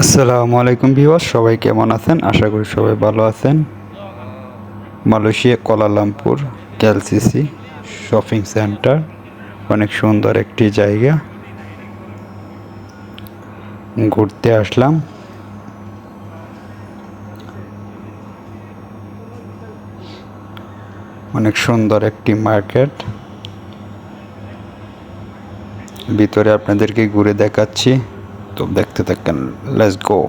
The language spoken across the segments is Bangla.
আসসালামু আলাইকুম ভিউয়ার সবাই কেমন আছেন? আশা করি সবাই ভালো আছেন। Malaysia Kuala Lumpur KLCC shopping centre, অনেক সুন্দর একটি জায়গা। ঘুরতে আসলাম। অনেক সুন্দর একটি মার্কেট। ভিতরে আপনাদেরকে ঘুরে দেখাচ্ছি। তো দেখতে থাকেন let's go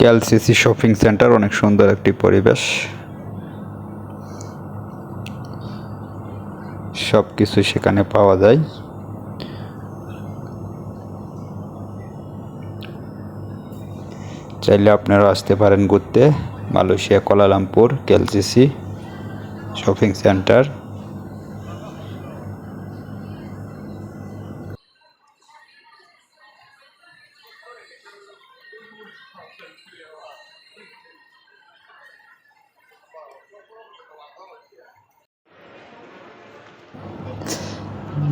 KLCC shopping centre, অনেক সুন্দর একটি পরিবেশ। সব কিছু সেখানে পাওয়া যায়। চাইলে আপনারা আসতে পারেন ঘুরতে। Malaysia Kuala Lumpur KLCC shopping centre.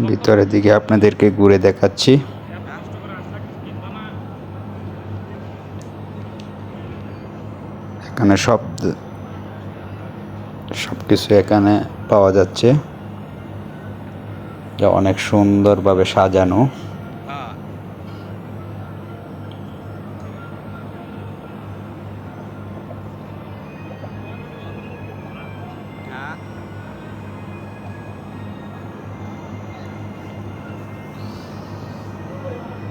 ভিতরের দিকে আপনাদেরকে ঘুরে দেখাচ্ছি। এখানে সব সব কিছু এখানে পাওয়া যাচ্ছে। যা অনেক সুন্দরভাবে সাজানো।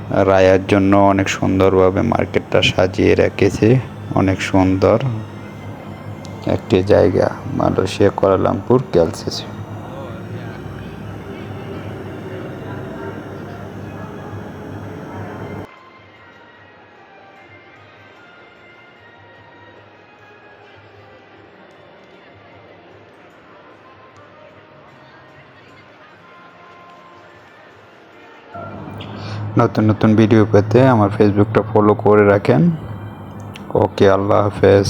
রায়ার জন্য অনেক সুন্দরভাবে মার্কেটটা সাজিয়ে রেখেছে। অনেক সুন্দর একটি জায়গা মালয়েশিয়া কোয়ালালামপুর ক্যালসিসি। নতুন নতুন ভিডিও পেতে আমার ফেসবুকটা ফলো করে রাখেন। ওকে আল্লাহ হাফেজ।